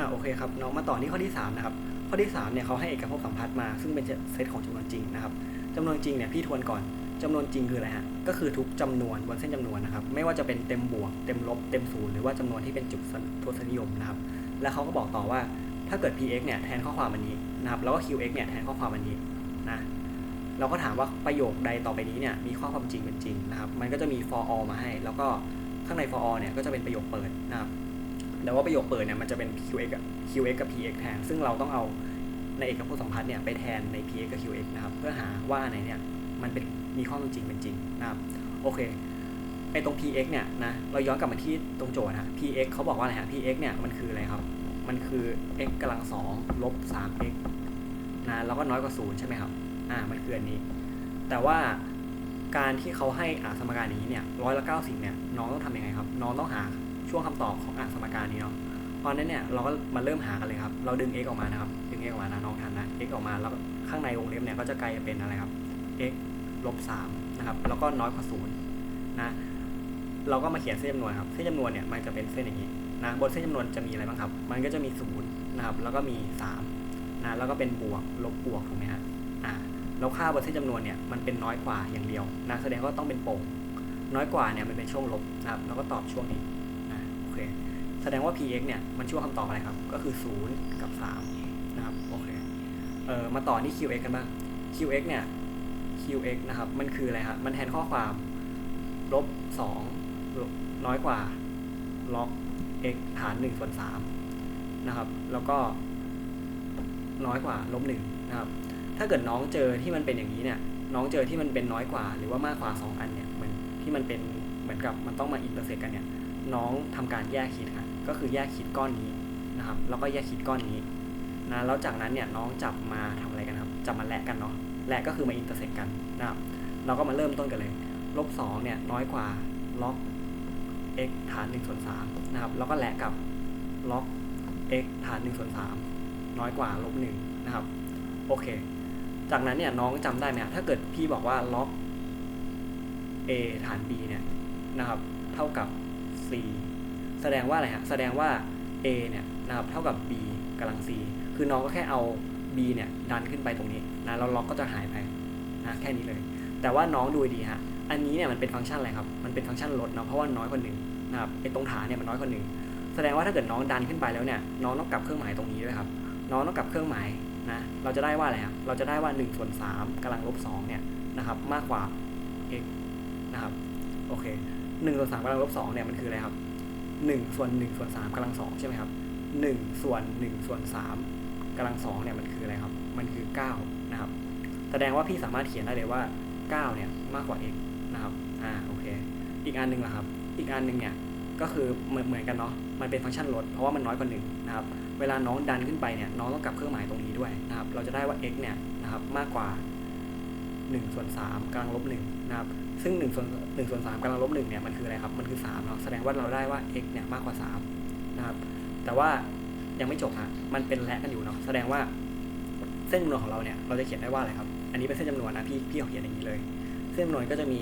อ่าโอเคครับน้องมาต่อที่ข้อที่3นะครับข้อที่3เนี่ยเขาให้เอกภพสัมพัทธ์มา ซึ่งเป็นเซตของจำนวนจริงนะครับจำนวนจริงเนี่ยพี่ทวนก่อนจำนวนจริงคืออะไรฮะก็คือทุกจำนวนบนเส้นจำนวนนะครับ ไม่ว่าจะเป็นเต็มบวกเต็มลบเต็มศูนย์หรือว่าจำนวนที่เป็นจุดทศนิยมนะครับ แล้วเขาก็บอกต่อว่าถ้าเกิด px เนี่ยแทนข้อความอันนี้นะครับแล้วก็ qx เนี่ยแทนข้อความอันนี้นะเราก็ถามว่าประโยคใดต่อไปนี้เนี่ยมีข้อความจริงเป็นจริงนะครับ มันก็จะมี for all มาให้ แล้วก็ข้างใน for all เนี่ยก็จะเป็นประโยคเปิดนะครับ แต่ว่าประโยคเปิดเนี่ยมันจะเป็น QX กับ QX กับ PX แทน ซึ่งเราต้องเอาในเอกภพสัมพัทธ์เนี่ยไปแทนใน PX กับ QX นะครับ เพื่อหาว่าอันไหนเนี่ยมันเป็นมีข้อจริงเป็นจริงนะครับ โอเคไอตรง PX เนี่ยนะเราย้อนกลับมาที่ตรงโจทย์นะ PX เขาบอกว่าอะไรฮะ PX เนี่ยมันคืออะไรครับ มันคือ x กำลังสองลบ 3x นะแล้วก็น้อยกว่า0ใช่ไหมครับอ่ามันคืออันนี้ แต่ว่าการที่เขาให้อ่าสมการนี้เนี่ยร้อยละเก้าสิบเนี่ยน้องต้องทำยังไงครับ น้องต้องหา ช่วงคำตอบของอ่านสมการนี้เนาะเพราะฉะนั้นเนี่ยเราก็มาเริ่มหากันเลยครับ เราดึง x ออกมานะครับดึง x ออกมานะน้องทันนะ x ออกมาแล้วข้างในวงเล็บเนี่ยก็จะกลายเป็นอะไรครับ x ลบสามนะครับแล้วก็น้อยกว่าศูนย์นะเราก็มาเขียนเส้นจำนวนครับเส้นจำนวนเนี่ยมันจะเป็นเส้นอย่างนี้นะบนเส้นจำนวนจะมีอะไรบ้างครับ มันก็จะมีศูนย์นะครับแล้วก็มีสามนะแล้วก็เป็นบวกลบบวกถูกไหมฮะอ่าแล้วค่าบนเส้นจำนวนเนี่ยมันเป็นน้อยกว่าอย่างเดียวนะแสดงว่าต้องเป็นโป่งน้อยกว่าเนี่ยมันเป็นช่วงลบนะครับแล้วก็ตอบช่วงนี้ เค แสดงว่า px เนี่ย มันช่วงคำตอบอะไรครับ ก็คือ 0 กับ 3 นะครับ โอเค เอ่อ มาต่อที่ qx กันบ้าง qx เนี่ย qx นะครับ มันคืออะไรครับ มันแทนข้อความลบ2น้อยกว่าล็อก x ฐาน1ส่วน3นะครับ แล้วก็ น้อยกว่าลบ1นะครับ ถ้าเกิดน้องเจอที่มันเป็นอย่างนี้เนี่ย น้องเจอที่มันเป็นน้อยกว่า หรือว่ามากกว่า 2 อันเนี่ย เหมือนที่มันเป็นเหมือนกับมันต้องมาอินเตอร์เซ็กกันเนี่ย น้องทำการแยกขีดครับก็คือแยกขีดก้อนนี้นะครับ แล้วก็แยกขีดก้อนนี้นะแล้วจากนั้นเนี่ยน้องจับมาทำอะไรกันครับจับมาแลกกันเนาะแลกก็คือมาอินเตอร์เซ็กกันนะครับ เราก็มาเริ่มต้นกันเลยลบสองเนี่ยน้อยกว่าล็อก x ฐาน1ส่วน3นะครับแล้วก็แลกกับล็อก x ฐาน1ส่วน3น้อยกว่าลบ1นะครับโอเค จากนั้นเนี่ยน้องจำได้ไหมถ้าเกิดพี่บอกว่าล็อก a ฐาน b เนี่ยนะครับ เท่ากับ c แสดงว่าอะไรฮะ แสดงว่า a เนี่ยนะครับเท่ากับ b กำลัง c คือน้องก็แค่เอา b เนี่ยดันขึ้นไปตรงนี้นะแล้วล็อกก็จะหายไปนะแค่นี้เลย แต่ว่าน้องดูดีฮะ อันนี้เนี่ยมันเป็นฟังก์ชันอะไรครับ มันเป็นฟังก์ชันลดเนาะ เพราะว่าน้อยกว่าหนึ่งนะครับไอ้ตรงฐานเนี่ยมันน้อยกว่าหนึ่งแสดงว่าถ้าเกิดน้องดันขึ้นไปแล้วเนี่ยน้องต้องกลับเครื่องหมายตรงนี้ด้วยครับ น้องต้องกลับเครื่องหมายนะ เราจะได้ว่าอะไรครับเราจะได้ว่า1ส่วน3กำลังลบ2เนี่ยนะครับมากกว่า x นะครับ โอเค 1ส่วน3กำลังลบ2เนี่ยมันคืออะไรครับ1ส่วน1ส่วน3กำลัง2ใช่ไหมครับ1ส่วน1ส่วน3กำลัง2เนี่ยมันคืออะไรครับ มันคือ9นะครับ แสดงว่าพี่สามารถเขียนได้เลยว่า9เนี่ยมากกว่า x นะครับ อ่าโอเค อีกอันหนึ่งล่ะครับ อีกอันหนึ่งเนี่ยก็คือเหมือนเหมือนกันเนาะ มันเป็นฟังก์ชันลดเพราะว่ามันน้อยกว่า1นะครับ เวลาน้องดันขึ้นไปเนี่ยน้องต้องกลับเครื่องหมายตรงนี้ด้วยนะครับ เราจะได้ว่า x เนี่ยนะครับมากกว่า1ส่วน3กำลังลบ1นะครับ ซึ่ง1ส่วน1ส่วน3กำลังลบ1เนี่ยมันคืออะไรครับ มันคือ3เนาะ แสดงว่าเราได้ว่า x เนี่ยมากกว่า3นะครับ แต่ว่ายังไม่จบฮะมันเป็นและกันอยู่เนาะ แสดงว่าเส้นจำนวนของเราเนี่ย เราจะเขียนได้ว่าอะไรครับ อันนี้เป็นเส้นจำนวนนะพี่พี่เขียนอย่างนี้เลย เส้นจำนวนก็จะมี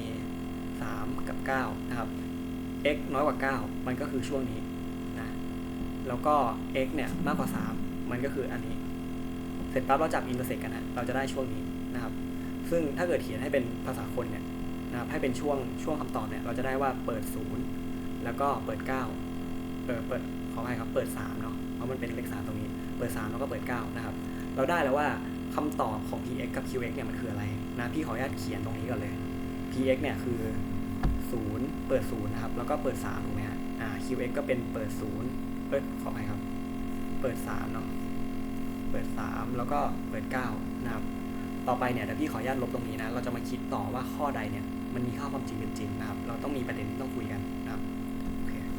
3 กับ 9 นะครับ x น้อยกว่า 9 มันก็คือช่วงนี้นะ แล้วก็ x เนี่ยมากกว่า 3 มันก็คืออันนี้ เสร็จปั๊บเราจับอินเตอร์เซ็กกันนะเราจะได้ช่วงนี้นะครับ ซึ่งถ้าเกิดเขียนให้เป็นภาษาคนเนี่ย นะครับให้เป็นช่วงช่วงคำตอบเนี่ยเราจะได้ว่าเปิด 0 แล้วก็เปิด9เออเปิดขออภัยครับเปิด3เนาะเพราะมันเป็นเลข3ตรงนี้ เปิด 3 แล้วก็เปิด9นะครับเราได้แล้วว่าคำตอบของ px กับ qx เนี่ยมันคืออะไรนะพี่ขออนุญาตเขียนตรงนี้ก่อนเลย px เนี่ยคือ 0 เปิด0นะครับแล้วก็เปิด3ถูกไหมฮะอ่า qx ก็เป็นเปิด0เอ้ยขออภัยครับ เปิด3เนาะเปิด 3 แล้วก็เปิด9นะครับต่อไปเนี่ยเดี๋ยวพี่ขออนุญาตลบตรงนี้นะ เราจะมาคิดต่อว่าข้อใดเนี่ย มันมีค่าความจริงเป็นจริงนะครับ เราต้องมีประเด็นที่ต้องคุยกันนะครับโอเคครับ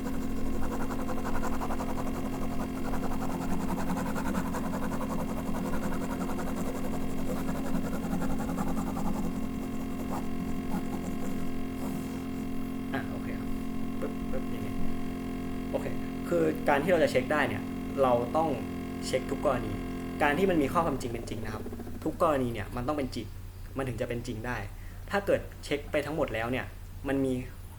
ปึ๊บย่างนี้โอเคคือการที่เราจะเช็คได้เนี่ย เราต้องเช็คทุกกรณี การที่มันมีข้อความจริงเป็นจริงนะครับ ทุกกรณีเนี่ยมันต้องเป็นจริง มันถึงจะเป็นจริงได้ ถ้าเกิดเช็คไปทั้งหมดแล้วเนี่ยมันมี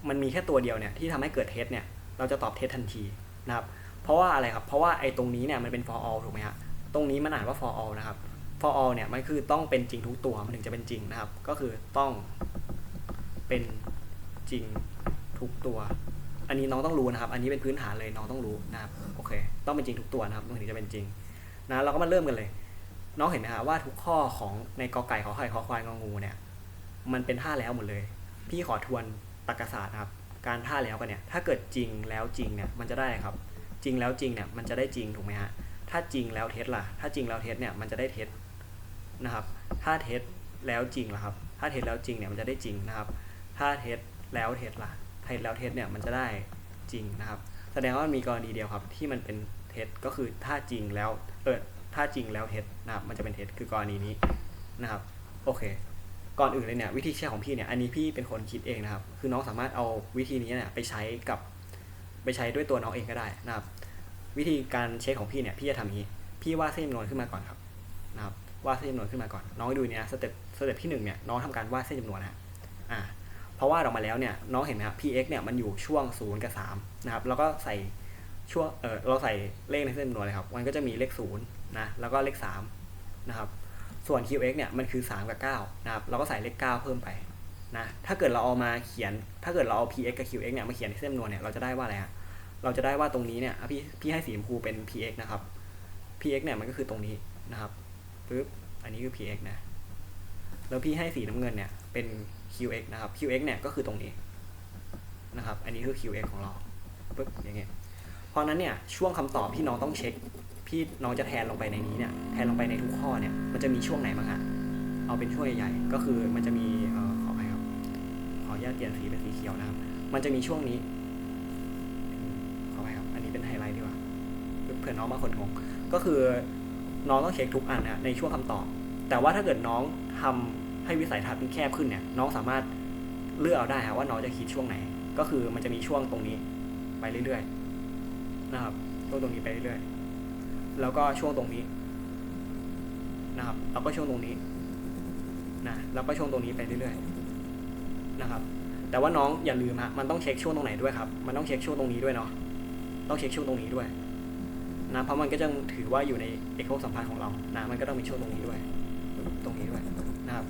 มันมีแค่ตัวเดียวเนี่ยที่ทำให้เกิดเท็จเนี่ยเราจะตอบเท็จทันทีนะครับเพเพราะว่าอะไรครับเพราะว่าไอ้ตรงนี้เนี่ยมันเป็น for all ถูกไหมฮะตรงนี้มันอ่านว่า for all นะครับ for all เนี่ยมันคือต้องเป็นจริงทุกตัวมันถึงจะเป็นจริงนะครับ ก็คือต้องเป็นจริงทุกตัว อันนี้น้องต้องรู้นะครับ อันนี้เป็นพื้นฐานเลยน้องต้องรู้นะครับโอเค ต้องเป็นจริงทุกตัวนะครับมันถึงจะเป็นจริงนะเราก็มาเริ่มกันเลย น้องเห็นไหมฮะว่าทุกข้อของในกอไก่ขอไข่ขอควายงองูเนี่ย มันเป็นท่าแล้วหมดเลย พี่ขอทวนตรรกศาสตร์ครับ การท่าแล้วกันเนี่ย ถ้าเกิดจริงแล้วจริงเนี่ย มันจะได้ครับ จริงแล้วจริงเนี่ย มันจะได้จริงถูกไหมฮะ ถ้าจริงแล้วเท็จล่ะ ถ้าจริงแล้วเท็จเนี่ย มันจะได้เท็จนะครับ ถ้าเท็จแล้วจริงล่ะครับ ถ้าเท็จแล้วจริงเนี่ยมันจะได้จริงนะครับ ถ้าเท็จแล้วเท็จล่ะเท็จแล้วเท็จเนี่ยมันจะได้จริงนะครับ แสดงว่ามันมีกรณีเดียวครับ ที่มันเป็นเท็จก็คือถ้าจริงแล้วเออถ้าจริงแล้วเท็จนะครับ มันจะเป็นเท็จคือกรณีนี้นะครับ โอเค ก่อนอื่นเลยเนี่ยวิธีเช็คของพี่เนี่ยอันนี้พี่เป็นคนคิดเองนะครับ คือน้องสามารถเอาวิธีนี้เนี่ยไปใช้กับไปใช้ด้วยตัวน้องเองก็ได้นะครับ วิธีการเช็คของพี่เนี่ยพี่จะทำอย่างนี้ พี่วาดเส้นจำนวนขึ้นมาก่อนครับนะครับวาดเส้นจำนวนขึ้นมาก่อน น้องดูเนี่ยสเต็ปสเต็ปที่หนึ่งเนี่ยน้องทำการวาดเส้นจำนวนนะฮะอ่าพอวาดออกมาแล้วเนี่ยน้องเห็นไหมครับ px เนี่ยมันอยู่ช่วง0กับ3นะครับแล้วก็ใส่ช่วงเออเราใส่เลขในเส้นจำนวนเลยครับมันก็จะมีเลข0นะแล้วก็เลข3นะครับ ส่วน qx เนี่ยมันคือ 3 กับ9นะครับเราก็ใส่เลข 9 เพิ่มไปนะถ้าเกิดเราเอามาเขียน ถ้าเกิดเราเอา px กับ qx เนี่ยมาเขียนในเส้นจำนวนเนี่ยเราจะได้ว่าอะไรฮะเราจะได้ว่าตรงนี้เนี่ยพี่พี่ให้สีชมพูเป็น px นะครับ px เนี่ยมันก็คือตรงนี้นะครับปึ๊บอันนี้คือ px นะแล้วพี่ให้สีน้ำเงินเนี่ยเป็น qx นะครับ qx เนี่ยก็คือตรงนี้นะครับ อันนี้คือ qx ของเราปึ๊บอย่างเงี้ย เพราะนั้นเนี่ยช่วงคำตอบที่น้องต้องเช็คพี่น้องจะแทนลงไปในนี้เนี่ยแทนลงไปในทุกข้อเนี่ยมันจะมีช่วงไหนบ้างฮะเอาเป็นช่วงใหญ่ๆก็คือมันจะมีออขอไปครับขออนุญาตเปลี่ยนสีเป็นสีเขียวนะครับ มันจะมีช่วงนี้ขอไปครับ อันนี้เป็นไฮไลท์ดีกว่าเผื่อน้องบางคนงงก็คือน้องต้องเช็คทุกอันนะในช่วงคำตอบ แต่ว่าถ้าเกิดน้องทำให้วิสัยทัศน์มันแคบขึ้นเนี่ยน้องสามารถเลือกเอาได้ครับว่าน้องจะคิดช่วงไหน ก็คือมันจะมีช่วงตรงนี้ไปเรื่อยๆ นะครับช่วงตรงนี้ไปเรื่อยๆแล้วก็ช่วงตรงนี้นะครับ แล้วก็ช่วงตรงนี้นะแล้วก็ช่วงตรงนี้ไปเรื่อยๆนะครับ แต่ว่าน้องอย่าลืมฮะมันต้องเช็คช่วงตรงไหนด้วยครับ มันต้องเช็คช่วงตรงนี้ด้วยเนาะต้องเช็คช่วงตรงนี้ด้วยนะเพราะมันก็จะถือว่าอยู่ในเอกโคสัมพันธ์ของเรานะมันก็ต้องมีช่วงตรงนี้ด้วย ตรงนี้ด้วยนะครับ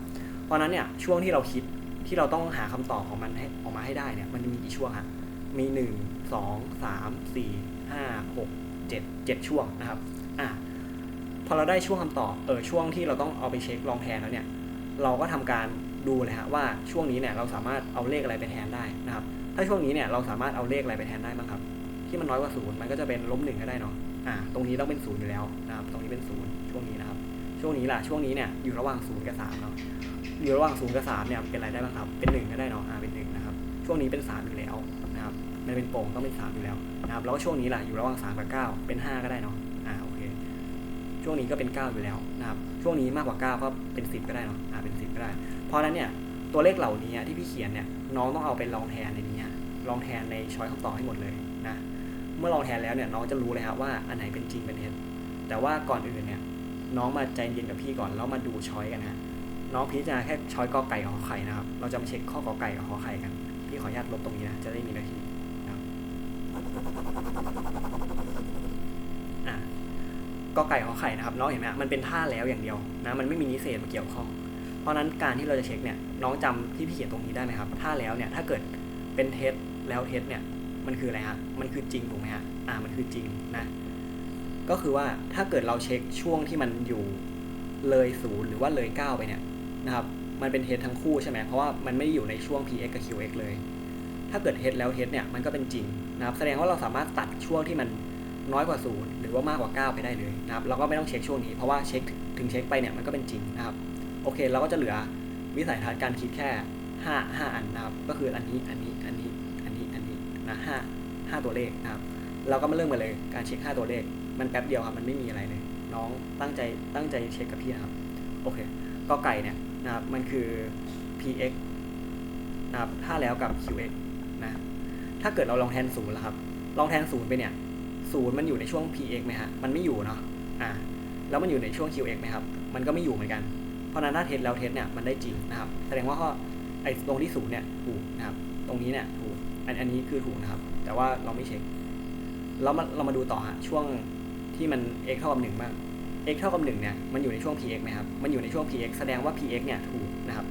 เพราะฉะนั้นเนี่ยช่วงที่เราคิดที่เราต้องหาคำตอบของมันให้ออกมาให้ได้เนี่ยมันมีกี่ช่วงฮะมีหนึ่งสองสามสี่ ห้าหกเจ็ดเจ็ดช่วงนะครับอะพอเราได้ช่วงคำตอบเออช่วงที่เราต้องเอาไปเช็คลองแทนแล้วเนี่ยเราก็ทำการดูเลยฮะว่าช่วงนี้เนี่ยเราสามารถเอาเลขอะไรไปแทนได้นะครับ ถ้าช่วงนี้เนี่ยเราสามารถเอาเลขอะไรไปแทนได้บ้างครับ ที่มันน้อยกว่าศูนย์มันก็จะเป็นล้มหนึ่งก็ได้เนาะอ่าตรงนี้ต้องเป็นศูนย์อยู่แล้วนะครับตรงนี้เป็นศูนย์ช่วงนี้นะครับ ช่วงนี้ล่ะช่วงนี้เนี่ยอยู่ระหว่างศูนย์กับสามเนาะอยู่ระหว่างศูนย์กับสามเนี่ยเป็นอะไรได้บ้างครับเป็นหนึ่งก็ได้เนาะอ่าเป็นหนึ่งนะครับช่วงนี้เป็นสามอยู่แล้ว มันเป็นโป่งต้องเป็นสามอยู่แล้วนะครับแล้วก็ช่วงนี้ล่ะอยู่ระหว่างสามกับเก้าเป็นห้าก็ได้เนาะอ่าโอเคช่วงนี้ก็เป็น 9 อยู่แล้วนะครับช่วงนี้มากกว่า 9 ก็เป็น 10 ก็ได้เนาะอ่าเป็น 10 ก็ได้ เพราะนั้นเนี่ยตัวเลขเหล่านี้ที่พี่เขียนเนี่ยน้องต้องเอาไปลองแทนในนี้ลองแทนในช้อยคำตอบให้หมดเลยนะเมื่อลองแทนแล้วเนี่ยน้องจะรู้เลยครับว่าอันไหนเป็นจริงเป็นเท็จแต่ว่าก่อนอื่นเนี่ยน้องมาใจเย็นกับพี่ก่อนแล้วมาดูช้อยกันฮะน้องพิจารณาแค่ช้อยกอไก่กับขอไข่นะครับ เราจะมาเช็คข้อกอไก่กับขอไข่กัน พี่ขออนุญาตลบตรงนี้นะ จะได้มีนาที กอไก่ขอไข่นะครับน้องเห็นไหมมันเป็นท่าแล้วอย่างเดียวนะมันไม่มีนิเศษมาเกี่ยวข้อง เพราะนั้นการที่เราจะเช็คเนี่ยน้องจำที่พี่เขียนตรงนี้ได้ไหมครับท่าแล้วเนี่ยถ้าเกิดเป็นเท็จแล้วเท็จเนี่ยมันคืออะไรฮะมันคือจริงถูกไหมฮะอ่ามันคือจริงนะก็คือว่าถ้าเกิดเราเช็คช่วงที่มันอยู่เลยศูนย์หรือว่าเลยเก้าไปเนี่ยนะครับมันเป็นเท็จทั้งคู่ใช่ไหมเพราะว่ามันไม่อยู่ในช่วง px กับ qx เลย ถ้าเกิดเท็จแล้วเท็จเนี่ยมันก็เป็นจริงนะครับแสดงว่าเราสามารถตัดช่วงที่มันน้อยกว่าศูนย์หรือว่ามากกว่า 9 ไปได้เลยนะครับเราก็ไม่ต้องเช็คช่วงนี้เพราะว่าเช็คถึงเช็คไปเนี่ยมันก็เป็นจริงนะครับโอเค เราก็จะเหลือวิสัยทัศน์การคิดแค่ 5 5 อันนะครับ ก็คืออันนี้อันนี้อันนี้อันนี้อันนี้นะห้าห้าตัวเลขนะครับ เราก็มาเริ่มกันเลยการเช็ค 5 ตัวเลข มันแป๊บเดียวครับมันไม่มีอะไรเลย น้องตั้งใจตั้งใจเช็คกับพี่นะครับโอเคก็ไก่เนี่ยนะครับมันคือ px นะครับถ้าแล้วกับ qx ถ้าเกิดเราลองแทนศูนย์แล้วครับ ลองแทนศูนย์ไปเนี่ยศูนย์มันอยู่ในช่วง px ไหมฮะ มันไม่อยู่เนาะ อ่า แล้วมันอยู่ในช่วง qx ไหมครับ มันก็ไม่อยู่เหมือนกัน เพราะนั้นถ้าเทสแล้วเทสเนี่ยมันได้จริงนะครับ แสดงว่าข้อไอ้ตรงที่ศูนย์เนี่ยถูกนะครับ ตรงนี้เนี่ยถูก อันอันนี้คือถูกนะครับ แต่ว่าเราไม่เช็คแล้วมาเรามาดูต่อฮะช่วงที่มัน x เท่ากับหนึ่งบ้าง x เท่ากับหนึ่งเนี่ยมันอยู่ในช่วง px ไหมครับ มันอยู่ในช่วง px แสดงว่า px เนี่ยถูกนะครับ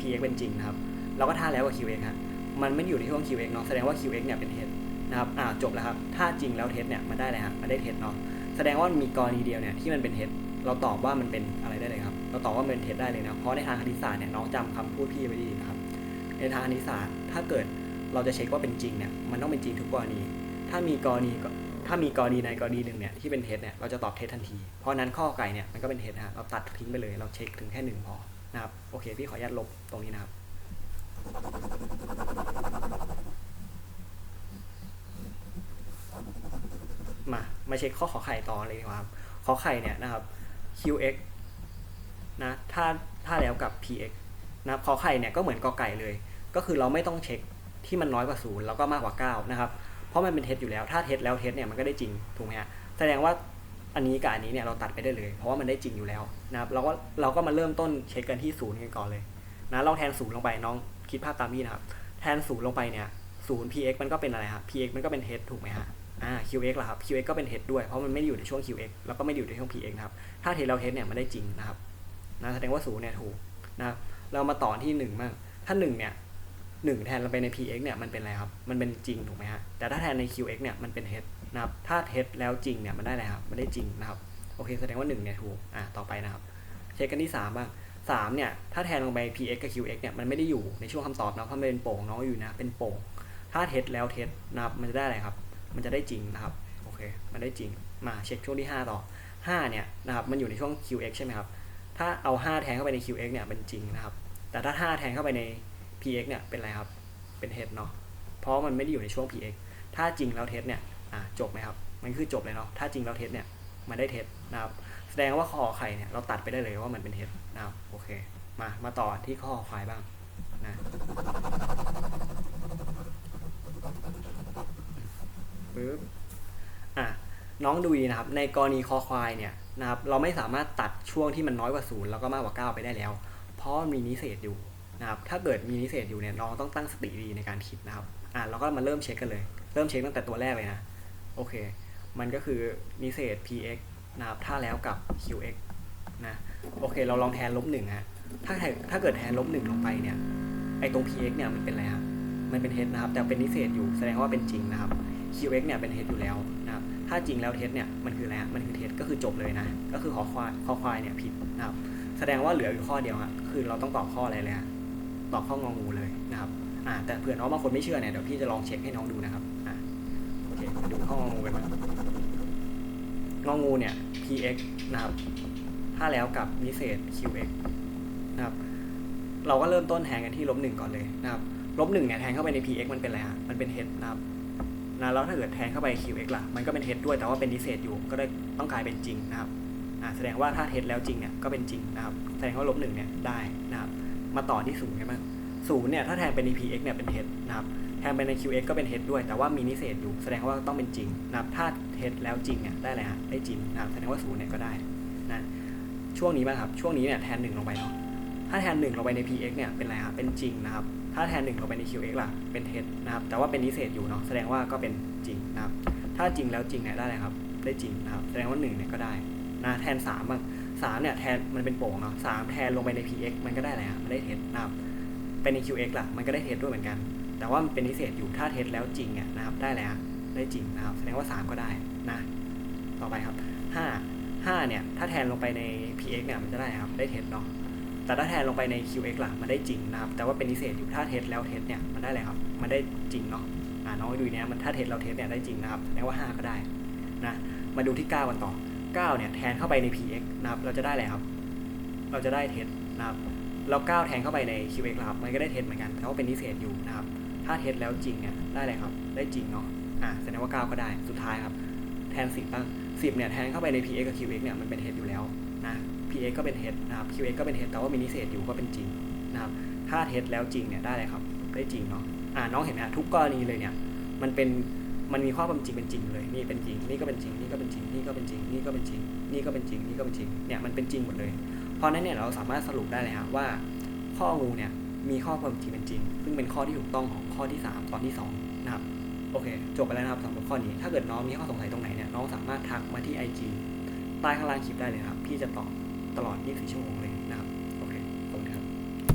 px เป็นจริงนะครับ เราก็ท่าแล้วกับ qx ฮะ มันไม่อยู่ในช่วง qx เนาะแสดงว่า qx เนี่ยเป็นเท็จนะครับอ่าจบแล้วครับถ้าจริงแล้วเท็จเนี่ยมันได้เลยฮะมันได้เท็จเนาะแสดงว่ามีกรณีเดียวเนี่ยที่มันเป็นเท็จเราตอบว่ามันเป็นอะไรได้เลยครับ เราตอบว่ามันเป็นเท็จได้เลยนะเพราะในทางคณิตศาสตร์เนี่ยน้องจำคำพูดพี่ไว้ดีนะครับ ในทางคณิตศาสตร์ถ้าเกิดเราจะเช็คว่าเป็นจริงเนี่ยมันต้องเป็นจริงทุกกรณี ถ้ามีกรณีถ้ามีกรณีในกรณีหนึ่งเนี่ยที่เป็นเท็จเนี่ยเราจะตอบเท็จทันที เพราะนั้นข้อไก่เนี่ยมันก็เป็นเท็จนะฮะเราตัดทิ้งไปเลย เราเช็คถึงแค่หนึ่งพอนะครับโอเคพี่ขออนุญาตลบตรงนี้นะครับ มามาเช็คข้อขอไข่ต่อเลยดีกว่าครับขอไข่เนี่ยนะครับ qx นะถ้าถ้าแล้วกับ px นะขอไข่เนี่ยก็เหมือนกอไก่เลย ก็คือเราไม่ต้องเช็คที่มันน้อยกว่าศูนย์แล้วก็มากกว่า9นะครับเพราะมันเป็นเท็จอยู่แล้ว ถ้าเท็จแล้วเท็จเนี่ยมันก็ได้จริงถูกไหมฮะแสดงว่าอันนี้กับอันนี้เนี่ยเราตัดไปได้เลย เพราะว่ามันได้จริงอยู่แล้วนะครับเราก็เราก็มาเริ่มต้นเช็คกันที่ศูนย์กันก่อนเลย นะเราแทนศูนย์ลงไปน้องคิดภาพตามพี่นะครับ แทนศูนย์ลงไปเนี่ยศูนย์ px มันก็เป็นอะไรครับ px มันก็เป็นเท็จถูกไหมฮะอ่า qx ล่ะครับ qx ก็เป็นเท็จด้วยเพราะมันไม่ได้อยู่ในช่วง qx แล้วก็ไม่ได้อยู่ในช่วง px นะครับถ้าเท็จแล้วเท็จเนี่ยมันได้จริงนะครับนะแสดงว่าศูนย์เนี่ยถูกนะครับเรามาต่อที่หนึ่งบ้างถ้าหนึ่งเนี่ยหนึ่งแทนเราไปใน px เนี่ยมันเป็นอะไรครับ มันเป็นจริงถูกไหมฮะ แต่ถ้าแทนใน qx เนี่ยมันเป็นเท็จนะครับ ถ้าเท็จแล้วจริงเนี่ยมันได้อะไรครับ มันได้จริงนะครับ โอเค แสดงว่าหนึ่งเนี่ยถูก อ่า ต่อไปนะครับ เช็คกันที่สามบ้าง สามเนี่ยถ้าแทนลงไป px กับ qx เนี่ยมันไม่ได้อยู่ในช่วงคำตอบนะเพราะมันเป็นโป่งน้องอยู่นะเป็นโป่ง ถ้าเท็แล้วเท็นะครับมันจะได้อะไรครับ มันจะได้จริงนะครับโอเคมันได้จริงมาเช็คช่วงที่ 5 ต่อ 5 เนี่ยนะครับมันอยู่ในช่วง qx ใช่ไหมครับถ้าเอา 5 แทนเข้าไปใน qx เนี่ยเป็นจริงนะครับ แต่ถ้า 5 แทนเข้าไปใน px เนี่ยเป็นอะไรครับเป็นเท็เนาะเพราะมันไม่ได้อยู่ในช่วง px ถ้าจริงแล้วเท็เนี่ยอ่าจบไหมครับมันคือจบเลยเนาะถ้าจริงแล้วเท็เนี่ยมันได้เท็นะครับ ดงว่าข้อไข่เนี่ยเราตัดไปได้เลยว่ามันเป็นเท็จนะครับโอเคมามาต่อที่ข้อควายบ้างนะปึ๊บอะน้องดูดีนะครับ ในกรณีคอควายเนี่ยนะครับ เราไม่สามารถตัดช่วงที่มันน้อยกว่าศูนย์แล้วก็มากกว่า 9 ไปได้แล้ว เพราะมีนิเศษอยู่นะครับ ถ้าเกิดมีนิเศษอยู่เนี่ยน้องต้องตั้งสติดีในการคิดนะครับอะเราก็มาเริ่มเช็คกันเลย เริ่มเช็คตั้งแต่ตัวแรกเลยนะ โอเค มันก็คือนิเศษ px นะครับถ้าแล้วกับ qx นะโอเคเราลองแทนลบหนึ่งฮะถ้าถ้าเกิดแทนลบหนึ่งลงไปเนี่ยไอ้ตรง px เนี่ยมันเป็นอะไรครับมันเป็นเท็จนะครับแต่เป็นนิเศษอยู่แสดงว่าเป็นจริงนะครับ qx เนี่ยเป็นเท็จอยู่แล้วนะครับถ้าจริงแล้วเท็จเนี่ยมันคืออะไรฮะมันคือเท็จก็คือจบเลยนะก็คือขอควายขอควายเนี่ยผิดนะครับแสดงว่าเหลืออยู่ข้อเดียวฮะคือเราต้องตอบข้ออะไรเลยฮะตอบข้ององูเลยนะครับอ่าแต่เผื่อน้องบางคนไม่เชื่อเนี่ยเดี๋ยวพี่จะลองเช็คให้น้องดูนะครับอ่าโอเคดูข้ององูกันมา งองูเนี่ย px นะครับ ถ้าแล้วกับนิเศษ qx นะครับ เราก็เริ่มต้นแทนกันที่ลบหนึ่งก่อนเลยนะครับ ลบหนึ่งเนี่ยแทนเข้าไปใน px มันเป็นอะไรฮะ มันเป็นเท็จนะครับนะแล้วถ้าเกิดแทนเข้าไป qx ล่ะ มันก็เป็นเท็จด้วยแต่ว่าเป็นนิเศษอยู่ ก็ได้ต้องกลายเป็นจริงนะครับแสดงว่าถ้าเท็จแล้วจริงเนี่ย ก็เป็นจริงนะครับ แสดงว่าลบหนึ่งเนี่ยได้นะครับ มาต่อที่ศูนย์กันบ้างศูนย์เนี่ยถ้าแทนเป็นใน px เนี่ยเป็นเท็จนะครับแทนไปใน qx ก็เป็นเท็จด้วย แต่ว่ามีนิเศษอยู่ แสดงว่าต้องเป็นจริงนะครับ ถ้า เท็จแล้วจริงเนี่ยได้อะไรฮะได้จริงนะครับแสดงว่าศูนย์เนี่ยก็ได้นะช่วงนี้บ้างครับช่วงนี้เนี่ยแทนหนึ่งลงไปเนาะถ้าแทนหนึ่งลงไปใน px เนี่ยเป็นอะไรครับเป็นจริงนะครับถ้าแทนหนึ่งลงไปใน qx ล่ะเป็นเท็จนะครับแต่ว่าเป็นนิเศษอยู่เนาะแสดงว่าก็เป็นจริงนะครับถ้าจริงแล้วจริงเนี่ยได้อะไรครับได้จริงนะครับแสดงว่าหนึ่งเนี่ยก็ได้นะแทนสามบ้างสามเนี่ยแทนมันเป็นโป่งเนาะสามแทนลงไปใน px มันก็ได้อะไรครับมันได้เท็จนะครับเป็นใน qx ล่ะมันก็ได้เท็จด้วยเหมือนกัน แต่ว่ามันเป็นนิเศษอยู่ถ้าเท็จแล้วจริงเนี่ยนะครับได้แล้ว ได้จริงนะครับ แสดงว่าสามก็ได้นะ ต่อไปครับห้าห้าเนี่ย ถ้าแทนลงไปใน px เนี่ย มันจะได้ครับ ได้เท็จเนาะ แต่ถ้าแทนลงไปใน qx ล่ะ มันได้จริงนะครับ แต่ว่าเป็นนิเศษอยู่ ถ้าเท็จแล้วเท็จเนี่ย มันได้อะไรครับ มันได้จริงเนาะ อ่าน้องดูเนี่ย มันถ้าเท็จแล้วเท็จเนี่ยได้จริงนะครับแปลว่า 5 ก็ได้นะ มาดูที่ 9 กันต่อ 9 เนี่ย แทนเข้าไปใน px นะครับ เราจะได้อะไรครับ เราจะได้เท็จนะครับแล้ว9แทนเข้าไปใน qx ล่ะครับ มันก็ได้เท็จเหมือนกันแต่ว่าเป็นนิเศษอยู่นะครับ ถ้าเท็จแล้วจริงเนี่ย ได้อะไรครับ ได้จริงเนาะ อ่าแสดงว่า 9 ก็ได้ สุดท้ายครับ แทน 10บ้าง10 เนี่ย แทนเข้าไปใน px กับ qx เนี่ย มันเป็นเท็จอยู่แล้วนะ px ก็เป็นเท็จนะครับ qx ก็เป็นเท็จแต่ว่ามีนิเศษอยู่ก็เป็นจริงนะครับ ถ้าเท็จแล้วจริงเนี่ย ได้เลยครับ ได้จริงเนาะ อ่า น้องเห็นไหมทุกกรณีเลยเนี่ย มันเป็น มันมีข้อความจริงเป็นจริงเลย นี่เป็นจริง นี่ก็เป็นจริง นี่ก็เป็นจริง นี่ก็เป็นจริง นี่ก็เป็นจริง นี่ก็เป็นจริง นี่ก็เป็นจริง เนี่ย มันเป็นจริงหมดเลย เพราะฉะนั้นเนี่ย เราสามารถสรุปได้เลยฮะว่า ข้องูเนี่ย มีข้อความจริงเป็นจริง ซึ่งเป็นข้อที่ถูกต้องของข้อที่ 3 ตอนที่2นะครับ โอเค จบไปแล้วนะครับสำหรับข้อนี้ ถ้าเกิดน้องมีข้อสงสัยตรงไหนเนี่ย น้องสามารถทักมาที่ IG ใต้ข้างล่างคลิปได้เลยครับ พี่จะตอบตลอด 24 ชั่วโมงเลย